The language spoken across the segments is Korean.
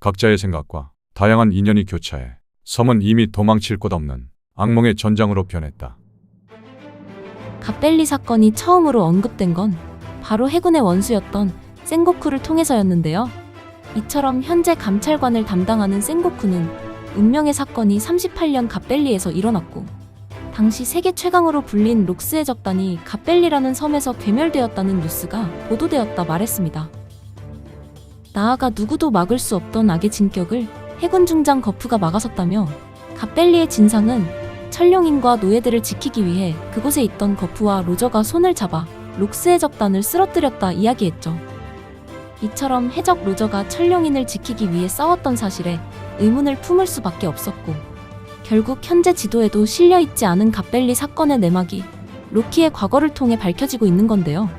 각자의 생각과 다양한 인연이 교차해 섬은 이미 도망칠 곳 없는 악몽의 전장으로 변했다. 갑벨리 사건이 처음으로 언급된 건 바로 해군의 원수였던 센고쿠를 통해서였는데요. 이처럼 현재 감찰관을 담당하는 센고쿠는 운명의 사건이 38년 갑벨리에서 일어났고 당시 세계 최강으로 불린 록스의 적단이 갑벨리라는 섬에서 괴멸되었다는 뉴스가 보도되었다 말했습니다. 나아가 누구도 막을 수 없던 악의 진격을 해군 중장 거프가 막아섰다며 갑벨리의 진상은 천룡인과 노예들을 지키기 위해 그곳에 있던 거프와 로저가 손을 잡아 록스의 적단을 쓰러뜨렸다 이야기했죠. 이처럼 해적 로저가 천룡인을 지키기 위해 싸웠던 사실에 의문을 품을 수밖에 없었고 결국 현재 지도에도 실려 있지 않은 갑벨리 사건의 내막이 로키의 과거를 통해 밝혀지고 있는 건데요.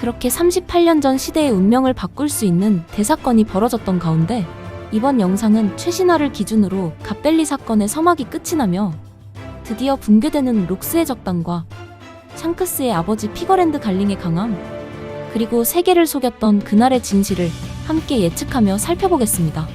그렇게 38년 전 시대의 운명을 바꿀 수 있는 대사건이 벌어졌던 가운데 이번 영상은 최신화를 기준으로 갑벨리 사건의 서막이 끝이 나며 드디어 붕괴되는 록스의 적단과 샹크스의 아버지 피거랜드 갈링의 강함 그리고 세계를 속였던 그날의 진실을 함께 예측하며 살펴보겠습니다.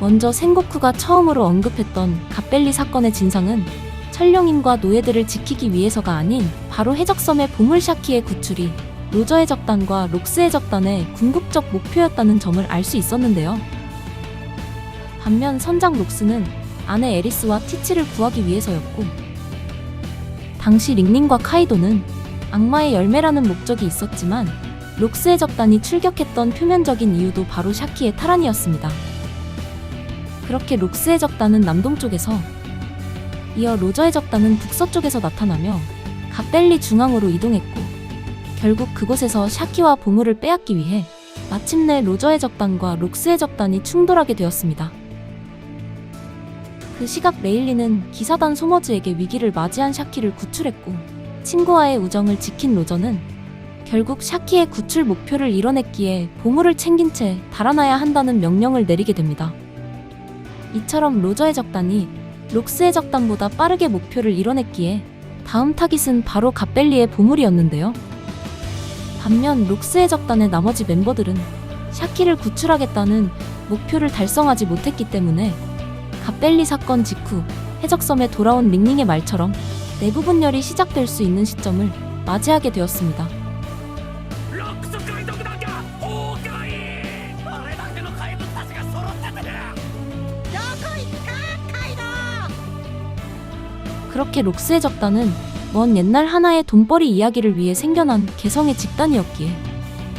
먼저 생고쿠가 처음으로 언급했던 갑벨리 사건의 진상은 천룡인과 노예들을 지키기 위해서가 아닌 바로 해적섬의 보물 샤키의 구출이 로저의 적단과 록스의 적단의 궁극적 목표였다는 점을 알 수 있었는데요. 반면 선장 록스는 아내 에리스와 티치를 구하기 위해서였고, 당시 링링과 카이도는 악마의 열매라는 목적이 있었지만, 록스의 적단이 출격했던 표면적인 이유도 바로 샤키의 탈환이었습니다. 그렇게 록스의 적단은 남동쪽에서, 이어 로저의 적단은 북서쪽에서 나타나며 갑벨리 중앙으로 이동했고, 결국 그곳에서 샤키와 보물을 빼앗기 위해 마침내 로저의 적단과 록스의 적단이 충돌하게 되었습니다. 그 시각 레일리는 기사단 소머즈에게 위기를 맞이한 샤키를 구출했고 친구와의 우정을 지킨 로저는 결국 샤키의 구출 목표를 이뤄냈기에 보물을 챙긴 채 달아나야 한다는 명령을 내리게 됩니다. 이처럼 로저의 적단이 록스의 적단보다 빠르게 목표를 이뤄냈기에 다음 타깃은 바로 갑벨리의 보물이었는데요. 반면 록스의 적단의 나머지 멤버들은 샤키를 구출하겠다는 목표를 달성하지 못했기 때문에 갑벨리 사건 직후 해적섬에 돌아온 링링의 말처럼 내부 분열이 시작될 수 있는 시점을 맞이하게 되었습니다. 그렇게 록스의 적단은 먼 옛날 하나의 돈벌이 이야기를 위해 생겨난 개성의 집단이었기에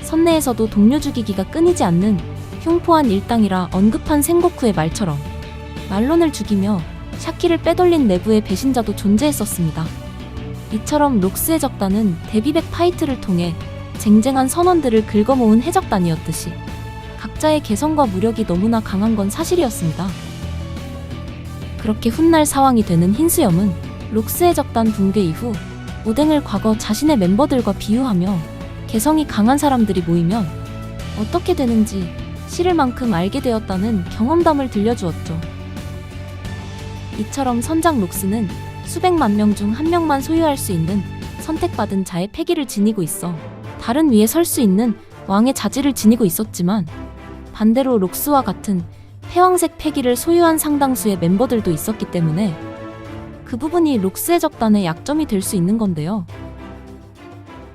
선내에서도 동료 죽이기가 끊이지 않는 흉포한 일당이라 언급한 생고쿠의 말처럼 말론을 죽이며 샤키를 빼돌린 내부의 배신자도 존재했었습니다. 이처럼 록스의 적단은 데뷔백 파이트를 통해 쟁쟁한 선원들을 긁어모은 해적단이었듯이 각자의 개성과 무력이 너무나 강한 건 사실이었습니다. 그렇게 훗날 사왕이 되는 흰수염은 록스의 적단 붕괴 이후 오뎅을 과거 자신의 멤버들과 비유하며 개성이 강한 사람들이 모이면 어떻게 되는지 싫을 만큼 알게 되었다는 경험담을 들려주었죠. 이처럼 선장 록스는 수백만 명 중 한 명만 소유할 수 있는 선택받은 자의 패기를 지니고 있어 다른 위에 설 수 있는 왕의 자질을 지니고 있었지만 반대로 록스와 같은 패왕색 패기를 소유한 상당수의 멤버들도 있었기 때문에 그 부분이 록스의 적단의 약점이 될 수 있는 건데요.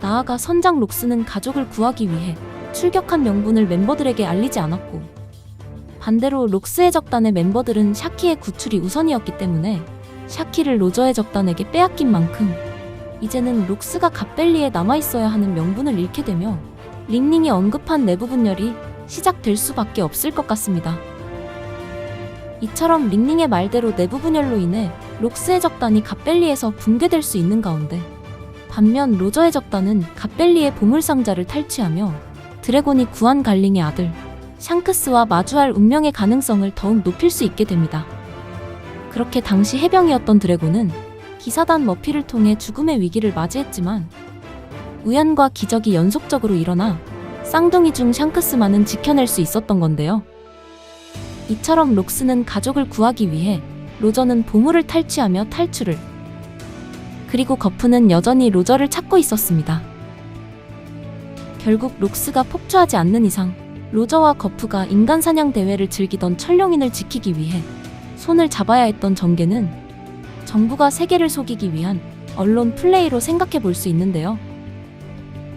나아가 선장 록스는 가족을 구하기 위해 출격한 명분을 멤버들에게 알리지 않았고 반대로 록스의 적단의 멤버들은 샤키의 구출이 우선이었기 때문에 샤키를 로저의 적단에게 빼앗긴 만큼 이제는 록스가 갑벨리에 남아있어야 하는 명분을 잃게 되며 링링이 언급한 내부 분열이 시작될 수밖에 없을 것 같습니다. 이처럼 링링의 말대로 내부 분열로 인해 록스의 적단이 갑벨리에서 붕괴될 수 있는 가운데 반면 로저의 적단은 갑벨리의 보물상자를 탈취하며 드래곤이 구한 갈링의 아들 샹크스와 마주할 운명의 가능성을 더욱 높일 수 있게 됩니다. 그렇게 당시 해병이었던 드래곤은 기사단 머피를 통해 죽음의 위기를 맞이했지만 우연과 기적이 연속적으로 일어나 쌍둥이 중 샹크스만은 지켜낼 수 있었던 건데요. 이처럼 록스는 가족을 구하기 위해 로저는 보물을 탈취하며 탈출을 그리고 거프는 여전히 로저를 찾고 있었습니다. 결국 록스가 폭주하지 않는 이상 로저와 거프가 인간 사냥 대회를 즐기던 천룡인을 지키기 위해 손을 잡아야 했던 전개는 정부가 세계를 속이기 위한 언론 플레이로 생각해 볼 수 있는데요.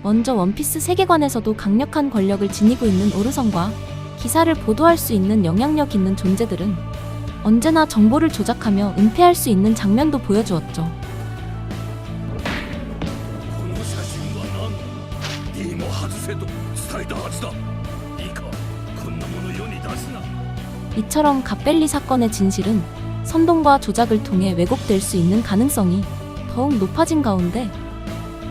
먼저 원피스 세계관에서도 강력한 권력을 지니고 있는 오르성과 기사를 보도할 수 있는 영향력 있는 존재들은 언제나 정보를 조작하며 은폐할 수 있는 장면도 보여주었죠. 이처럼 갑벨리 사건의 진실은 선동과 조작을 통해 왜곡될 수 있는 가능성이 더욱 높아진 가운데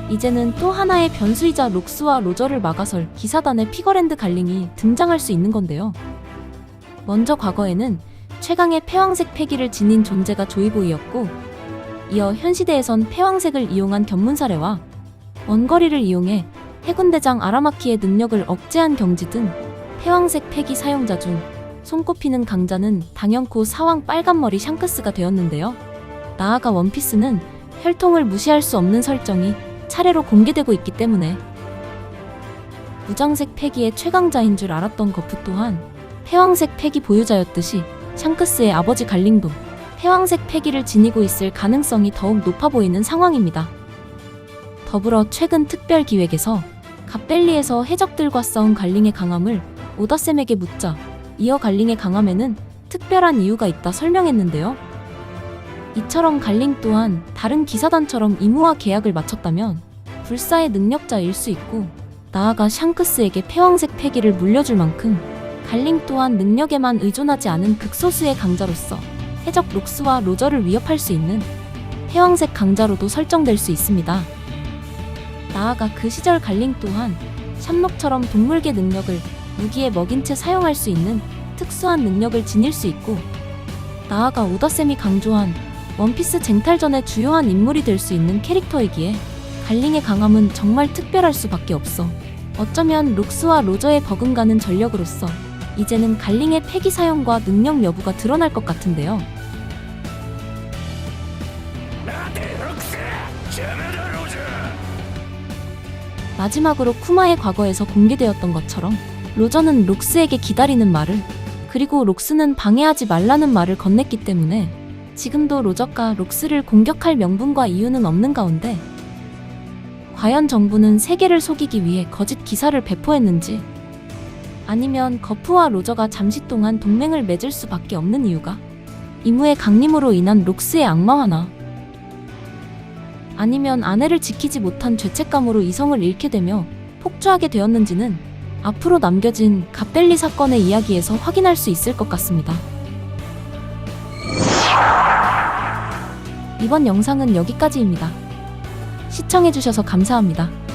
이제는 또 하나의 변수이자 록스와 로저를 막아설 기사단의 피거랜드 갈링이 등장할 수 있는 건데요. 먼저 과거에는 최강의 패왕색 패기를 지닌 존재가 조이보이였고 이어 현 시대에선 패왕색을 이용한 견문 사례와 원거리를 이용해 해군대장 아라마키의 능력을 억제한 경지 등 패왕색 패기 사용자 중 손꼽히는 강자는 당연코 사왕 빨간머리 샹크스가 되었는데요. 나아가 원피스는 혈통을 무시할 수 없는 설정이 차례로 공개되고 있기 때문에 무장색 패기의 최강자인 줄 알았던 거프 또한 패왕색 패기 보유자였듯이 샹크스의 아버지 갈링도 패왕색 패기를 지니고 있을 가능성이 더욱 높아 보이는 상황입니다. 더불어 최근 특별 기획에서 갓벨리에서 해적들과 싸운 갈링의 강함을 오다쌤에게 묻자 이어 갈링의 강함에는 특별한 이유가 있다 설명했는데요. 이처럼 갈링 또한 다른 기사단처럼 임무와 계약을 마쳤다면 불사의 능력자일 수 있고 나아가 샹크스에게 패왕색 패기를 물려줄 만큼 갈링 또한 능력에만 의존하지 않은 극소수의 강자로서 해적 록스와 로저를 위협할 수 있는 패왕색 강자로도 설정될 수 있습니다. 나아가 그 시절 갈링 또한 샴록처럼 동물계 능력을 무기에 먹인 채 사용할 수 있는 특수한 능력을 지닐 수 있고 나아가 오다쌤이 강조한 원피스 쟁탈전의 주요한 인물이 될 수 있는 캐릭터이기에 갈링의 강함은 정말 특별할 수밖에 없어 어쩌면 록스와 로저의 버금가는 전력으로서 이제는 갈링의 폐기 사용과 능력 여부가 드러날 것 같은데요. 마지막으로 쿠마의 과거에서 공개되었던 것처럼 로저는 록스에게 기다리는 말을 그리고 록스는 방해하지 말라는 말을 건넸기 때문에 지금도 로저가 록스를 공격할 명분과 이유는 없는 가운데 과연 정부는 세계를 속이기 위해 거짓 기사를 배포했는지 아니면 거프와 로저가 잠시 동안 동맹을 맺을 수밖에 없는 이유가 이무의 강림으로 인한 록스의 악마화나 아니면 아내를 지키지 못한 죄책감으로 이성을 잃게 되며 폭주하게 되었는지는 앞으로 남겨진 갓벨리 사건의 이야기에서 확인할 수 있을 것 같습니다. 이번 영상은 여기까지입니다. 시청해주셔서 감사합니다.